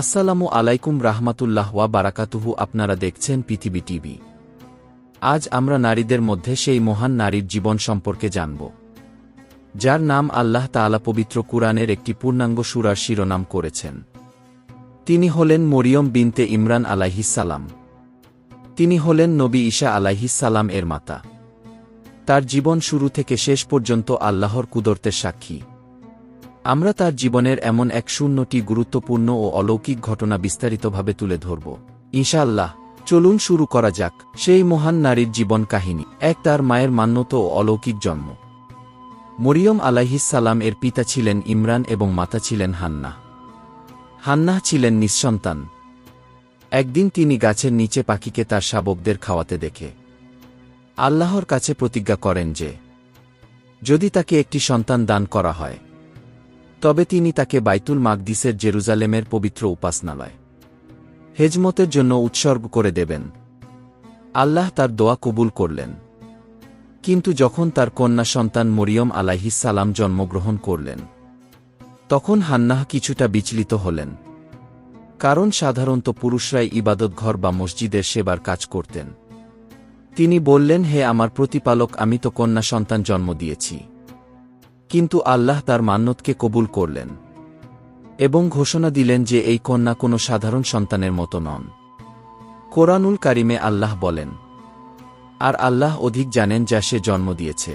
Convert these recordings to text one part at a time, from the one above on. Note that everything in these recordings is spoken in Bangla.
আসসালামু আলাইকুম রাহমাতুল্লাহ ওয়া বারাকাতুহু, আপনারা দেখছেন পৃথিবী টিভি। আজ আমরা নারীদের মধ্যে সেই মহান নারীর জীবন সম্পর্কে জানব, যার নাম আল্লাহ তাআলা পবিত্র কুরআনের একটি পূর্ণাঙ্গ সুরার শিরোনাম করেছেন। তিনি হলেন মরিয়ম বিনতে ইমরান আলাইহিসালাম তিনি হলেন নবী ঈশা আলাইহিসালাম এর মাতা। তার জীবন শুরু থেকে শেষ পর্যন্ত আল্লাহর কুদরতের সাক্ষী। আমরা তার জীবনের এমন এক শূন্যটি গুরুত্বপূর্ণ ও অলৌকিক ঘটনা বিস্তারিতভাবে তুলে ধরব। ইনশাআল্লাহ, চলুন শুরু করা যাক, সেই মহান নারীর জীবন কাহিনী, এক তার মায়ের মান্যত ও অলৌকিক জন্ম। মরিয়ম আলাইহিসালাম এর পিতা ছিলেন ইমরান এবং মাতা ছিলেন হান্না। হান্নাহ ছিলেন নিঃসন্তান। একদিন তিনি গাছের নিচে পাখিকে তার শাবকদের খাওয়াতে দেখে। আল্লাহর কাছে প্রতিজ্ঞা করেন যে, যদি তাকে একটি সন্তান দান করা হয় তবে তিনি তাকে বাইতুল মাকদিসের জেরুজালেমের পবিত্র উপাসনালয়। হেজমতের জন্য উৎসর্গ করে দেবেন। আল্লাহ তার দোয়া কবুল করলেন। কিন্তু যখন তার কন্যা সন্তান মরিয়ম আলাইহিসালাম জন্মগ্রহণ করলেন, তখন হান্নাহ কিছুটা বিচলিত হলেন। কারণ সাধারণত পুরুষরাই ইবাদত ঘর বা মসজিদের সেবার কাজ করতেন। তিনি বললেন, হে আমার প্রতিপালক, আমি তো কন্যা সন্তান জন্ম দিয়েছি। কিন্তু আল্লাহ তার মান্যতকে কবুল করলেন এবং ঘোষণা দিলেন যে এই কন্যা কোনো সাধারণ সন্তানের মতো নন। কোরআনুল কারিমে আল্লাহ বলেন, আর আল্লাহ অধিক জানেন যা সে জন্ম দিয়েছে।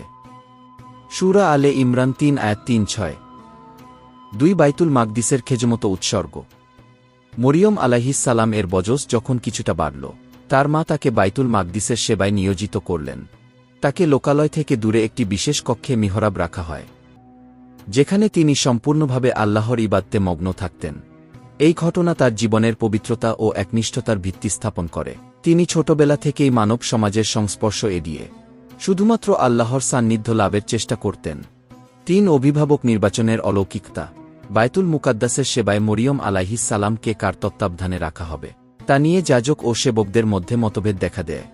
সুরা আলে ইমরান তিন আয়াত তিন ছয়। দুই বাইতুল মাকদিসের খেজমতো উৎসর্গ। মরিয়ম আলাহিসাল্লাম এর বজস যখন কিছুটা বাড়ল, তার মা তাকে বাইতুল মাকদিসের সেবায় নিয়োজিত করলেন। তাকে লোকালয় থেকে দূরে একটি বিশেষ কক্ষে মিহরাব রাখা হয়। যেখানে তিনি সম্পূর্ণভাবে আল্লাহর ইবাদতে মগ্ন থাকতেন। এই ঘটনা তার জীবনের পবিত্রতা ও একনিষ্ঠতার ভিত্তি স্থাপন করে। তিনি ছোটবেলা থেকেই মানব সমাজের সংস্পর্শ এড়িয়ে শুধুমাত্র আল্লাহর সান্নিধ্য লাভের চেষ্টা করতেন। তিন অভিভাবক নির্বাচনের অলৌকিকতা বায়তুল মুকাদ্দাসের সেবায় মরিয়ম আলাহিস সালামকে কার তত্ত্বাবধানে রাখা হবে, তা নিয়ে যাজক ও সেবকদের মধ্যে মতভেদ দেখা দেয়।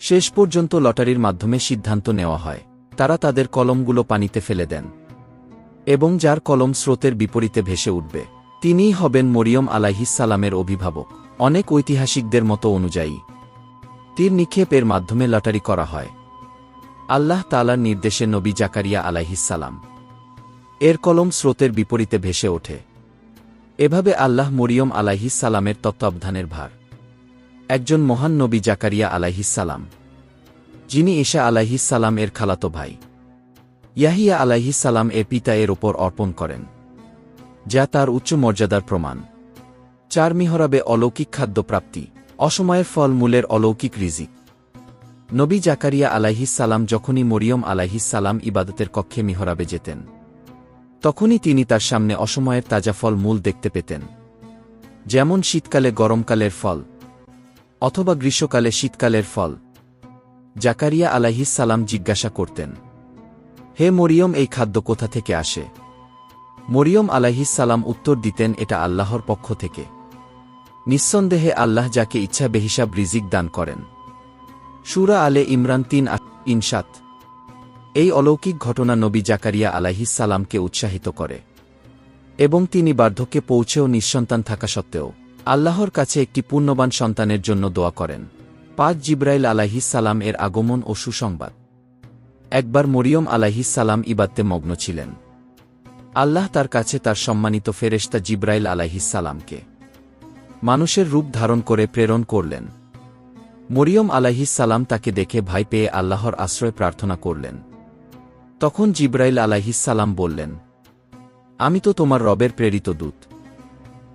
শেষ পর্যন্ত লটারির মাধ্যমে সিদ্ধান্ত নেওয়া হয়, তারা তাদের কলমগুলো পানিতে ফেলে দেন। এবং যার কলম স্রোতের বিপরীতে ভেসে উঠবে। তিনিই হবেন মরিয়ম আলাইহিসালামের অভিভাবক, অনেক ঐতিহাসিকদের মতো অনুযায়ী। তীর নিক্ষেপের মাধ্যমে লটারি করা হয়। আল্লাহ তালার নির্দেশে নবী জাকারিয়া আলাইহিসালাম এর কলম স্রোতের বিপরীতে ভেসে ওঠে। এভাবে আল্লাহ মরিয়ম আলাইহিসালামের তত্ত্বাবধানের ভার। একজন মহান নবী জাকারিয়া আলাইহিসালাম যিনি ঈশা আলাইহিসালাম এর খালাতো ভাই। ইয়াহিয়া আলাইহিসালাম এর পিতা এর ওপর অর্পণ করেন, যা তার উচ্চ মর্যাদার প্রমাণ। চার মিহরাবে অলৌকিক খাদ্য প্রাপ্তি, অসময়ের ফল মূলের অলৌকিক রিজিক। নবী জাকারিয়া আলাইহিসালাম যখনই মরিয়ম আলাইহিসালাম ইবাদতের কক্ষে মিহরাবে যেতেন, তখনই তিনি তার সামনে অসময়ের তাজা ফল মূল দেখতে পেতেন, যেমন শীতকালে গরমকালের ফল অথবা গ্রীষ্মকালে শীতকালের ফল। জাকারিয়া আলাইহিসালাম জিজ্ঞাসা করতেন হে মরিয়ম, এই খাদ্য কোথা থেকে আসে? মরিয়ম আলাইহিসালাম উত্তর দিতেন, এটা আল্লাহর পক্ষ থেকে। নিঃসন্দেহে আল্লাহ যাকে ইচ্ছা বেহিসাব রিজিক দান করেন। সুরা আলে ইমরান তিন ইনসাত এই অলৌকিক ঘটনা নবী জাকারিয়া আলাইহিসালামকে উৎসাহিত করে। এবং তিনি বার্ধক্যে পৌঁছেও নিঃসন্তান থাকা সত্ত্বেও আল্লাহর কাছে একটি পূর্ণবান সন্তানের জন্য দোয়া করেন। পাঁচ জিব্রাইল আলাইহিসালাম এর আগমন ও সুসংবাদ। একবার মরিয়ম আলাইহিসালাম ইবাদতে মগ্ন ছিলেন। আল্লাহ তার কাছে তার সম্মানিত ফেরেশতা জিব্রাইল আলাইহিসালামকে মানুষের রূপ ধারণ করে প্রেরণ করলেন। মরিয়ম আলাইহিসালাম তাকে দেখে ভাই পেয়ে আল্লাহর আশ্রয় প্রার্থনা করলেন। তখন জিব্রাইল আলাইহিসালাম বললেন, আমি তো তোমার রবের প্রেরিত দূত।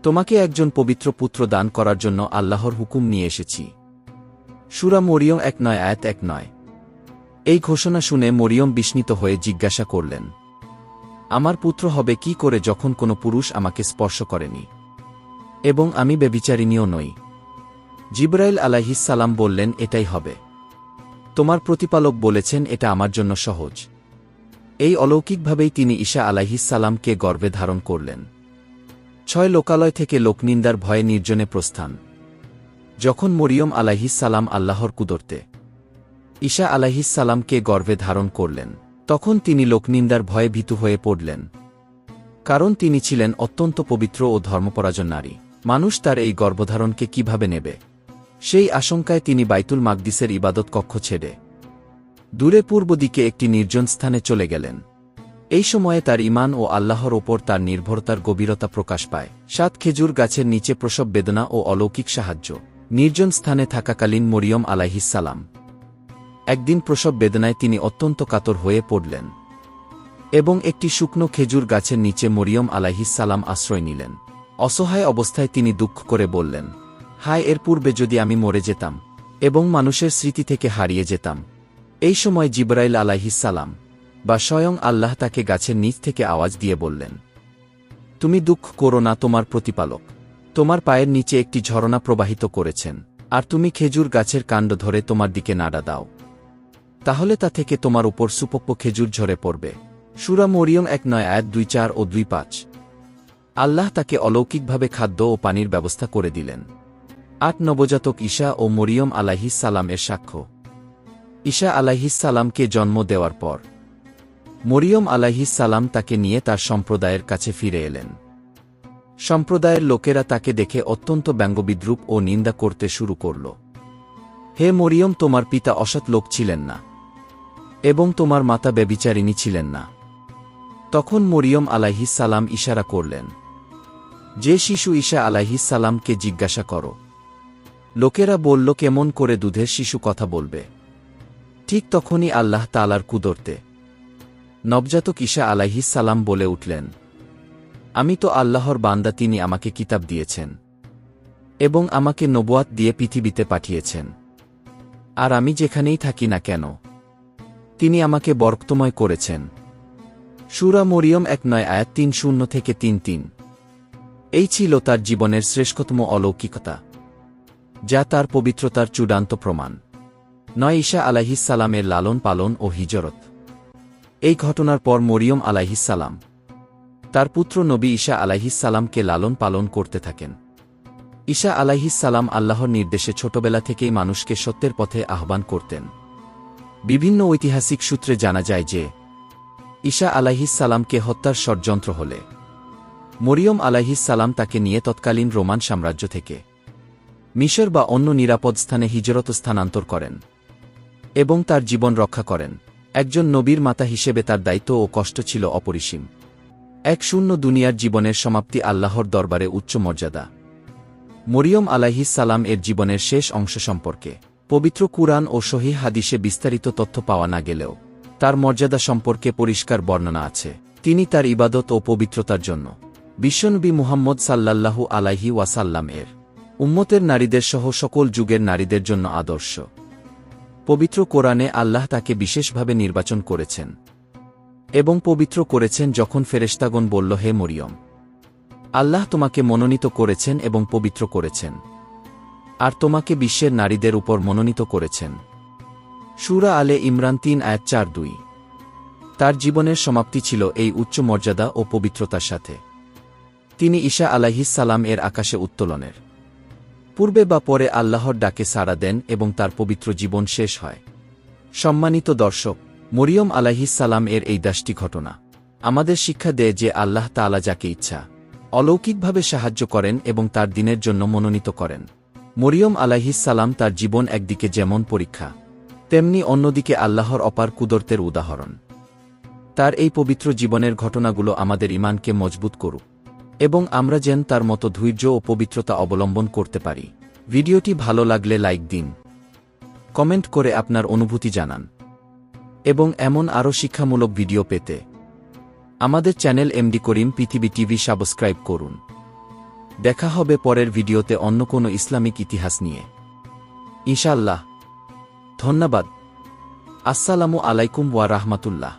তোমাকে একজন পবিত্র পুত্র দান করার জন্য আল্লাহর হুকুম নিয়ে এসেছি। সুরা মরিয়ম এক নয়, আয়াত এক নয়। এই ঘোষণা শুনে মরিয়ম বিস্মিত হয়ে জিজ্ঞাসা করলেন, আমার পুত্র হবে কি করে যখন কোনো পুরুষ আমাকে স্পর্শ করেনি? এবং আমি বেবিচারিণীও নই। জিব্রাইল আলাহিসাল্লাম বললেন, এটাই হবে। তোমার প্রতিপালক বলেছেন, এটা আমার জন্য সহজ। এই অলৌকিকভাবেই তিনি ঈশা আলাহিসাল্লামকে গর্বে ধারণ করলেন। ছয় লোকালয় থেকে লোকনিন্দার ভয়ে নির্জনে প্রস্থান। যখন মরিয়ম আলাহিসাল্লাম আল্লাহর কুদরতে ঈশা আলাহিসাল্লামকে গর্ভে ধারণ করলেন। তখন তিনি লোকনিন্দার ভয়ে ভীতু হয়ে পড়লেন। কারণ তিনি ছিলেন অত্যন্ত পবিত্র ও ধর্মপরাজন নারী। মানুষ তার এই গর্ভধারণকে কীভাবে নেবে? সেই আশঙ্কায় তিনি বাইতুল মাকদিসের ইবাদত কক্ষ ছেড়ে দূরে পূর্ব দিকে একটি নির্জন স্থানে চলে গেলেন। এই সময়ে তার ইমান ও আল্লাহর ওপর তার নির্ভরতার গভীরতা প্রকাশ পায়। সাত খেজুর গাছের নিচে প্রসব বেদনা ও অলৌকিক সাহায্য। নির্জন স্থানে থাকাকালীন মরিয়ম আলাইহিসালাম একদিন প্রসব বেদনায় তিনি অত্যন্ত কাতর হয়ে পড়লেন এবং একটি শুকনো খেজুর গাছের নিচে মরিয়ম আলাইহিসালাম আশ্রয় নিলেন। অসহায় অবস্থায় তিনি দুঃখ করে বললেন, হায়, এর পূর্বে যদি আমি মরে যেতাম এবং মানুষের স্মৃতি থেকে হারিয়ে যেতাম, এই সময় জিবরাইল আলাইহিসালাম বা স্বয়ং আল্লাহ তাকে গাছের নিচ থেকে আওয়াজ দিয়ে বললেন, তুমি দুঃখ করো না, তোমার প্রতিপালক। তোমার পায়ের নিচে একটি ঝরনা প্রবাহিত করেছেন, আর তুমি খেজুর গাছের কাণ্ড ধরে তোমার দিকে নাড়া দাও। তাহলে তা থেকে তোমার উপর সুপক্ষ খেজুর ঝরে পড়বে। সুরা মরিয়ম এক নয় এক দুই চার ও দুই পাঁচ। আল্লাহ তাকে অলৌকিকভাবে খাদ্য ও পানির ব্যবস্থা করে দিলেন। আট নবজাতক ঈশা ও মরিয়ম সালাম এর সাক্ষ্য। ঈশা সালামকে জন্ম দেওয়ার পর, মরিয়ম সালাম তাকে নিয়ে তার সম্প্রদায়ের কাছে ফিরে এলেন। সম্প্রদায়ের লোকেরা তাকে দেখে অত্যন্ত ব্যঙ্গবিদ্রুপ ও নিন্দা করতে শুরু করল। হে মরিয়ম, তোমার পিতা অসৎ লোক ছিলেন না। এবং তোমার মাতা ব্যবিচারিণী ছিলেন না। তখন মরিয়ম সালাম ইশারা করলেন, যে শিশু ঈশা সালামকে জিজ্ঞাসা করো। লোকেরা বলল, কেমন করে দুধের শিশু কথা বলবে? ঠিক তখনই আল্লাহ তালার কুদরতে নবজাতক ঈশা সালাম বলে উঠলেন, আমি তো আল্লাহর বান্দা, তিনি আমাকে কিতাব দিয়েছেন এবং আমাকে নবুয়াত দিয়ে পৃথিবীতে পাঠিয়েছেন। আর আমি যেখানেই থাকি না কেন তিনি আমাকে বরক্তময় করেছেন। সুরা মরিয়ম এক নয় আয়াত তিন শূন্য থেকে তিন তিন। এই ছিল তার জীবনের শ্রেষ্ঠতম অলৌকিকতা, যা তার পবিত্রতার চূড়ান্ত প্রমাণ। নয় ঈশা আলাহিসাল্লামের লালন পালন ও হিজরত। এই ঘটনার পর মরিয়ম আলাহিসাল্লাম তার পুত্র নবী ঈশা আলাহিসাল্লামকে লালন পালন করতে থাকেন। ঈশা আলাহিসাল্লাম আল্লাহর নির্দেশে ছোটবেলা থেকেই মানুষকে সত্যের পথে আহ্বান করতেন। বিভিন্ন ঐতিহাসিক সূত্রে জানা যায় যে, ঈশা আলাহিসাল্লামকে হত্যার ষড়যন্ত্র হলে, মরিয়ম আলাহিসাল্লাম তাকে নিয়ে তৎকালীন রোমান সাম্রাজ্য থেকে মিশর বা অন্য নিরাপদ স্থানে হিজরত স্থানান্তর করেন এবং তার জীবন রক্ষা করেন। একজন নবীর মাতা হিসেবে তার দায়িত্ব ও কষ্ট ছিল অপরিসীম। এক শূন্য দুনিয়ার জীবনের সমাপ্তি আল্লাহর দরবারে উচ্চ মর্যাদা। মরিয়ম আলাহিসাল্লাম এর জীবনের শেষ অংশ সম্পর্কে পবিত্র কুরআন ও সহি হাদিসে বিস্তারিত তথ্য পাওয়া না গেলেও, তার মর্যাদা সম্পর্কে পরিষ্কার বর্ণনা আছে। তিনি তার ইবাদত ও পবিত্রতার জন্য বিশ্বনবী মুহাম্মদ সাল্লাল্লাহু আলাইহি ওয়াসাল্লাম এর উম্মতের নারীদের সহ সকল যুগের নারীদের জন্য আদর্শ। পবিত্র কোরআনে আল্লাহ তাকে বিশেষভাবে নির্বাচন করেছেন এবং পবিত্র করেছেন যখন ফেরেশতাগণ বলল, হে মরিয়ম, আল্লাহ তোমাকে মনোনীত করেছেন এবং পবিত্র করেছেন। আর তোমাকে বিশ্বের নারীদের উপর মনোনীত করেছেন। সুরা আলে ইমরান তিন আয়াত চার দুই। তার জীবনের সমাপ্তি ছিল এই উচ্চ মর্যাদা ও পবিত্রতার সাথে। তিনি ঈশা আলাহিসাল্লাম এর আকাশে উত্তোলনের। পূর্বে বা পরে আল্লাহর ডাকে সাড়া দেন এবং তার পবিত্র জীবন শেষ হয়। সম্মানিত দর্শক, মরিয়ম আলাহিসাল্লাম এর এই দাসটি ঘটনা। আমাদের শিক্ষা দেয় যে আল্লাহ তালা যাকে ইচ্ছা, অলৌকিকভাবে সাহায্য করেন এবং তার দিনের জন্য মনোনীত করেন। মরিয়ম আলাহিসাল্লাম তার জীবন একদিকে যেমন পরীক্ষা, তেমনি অন্যদিকে আল্লাহর অপার কুদরতের উদাহরণ। তার এই পবিত্র জীবনের ঘটনাগুলো আমাদের ইমানকে মজবুত করুক, এবং আমরা যেন তার মতো ধৈর্য ও পবিত্রতা অবলম্বন করতে পারি। ভিডিওটি ভালো লাগলে লাইক দিন, কমেন্ট করে আপনার অনুভূতি জানান, এবং এমন আরও শিক্ষামূলক ভিডিও পেতে আমাদের চ্যানেল এমডি করিম পৃথিবী টিভি সাবস্ক্রাইব করুন। দেখা হবে পরের ভিডিওতে অন্য কোনো ইসলামিক ইতিহাস নিয়ে। ইনশাল্লাহ ধন্যবাদ। আসসালামু আলাইকুম ওয়া রাহমাতুল্লাহ।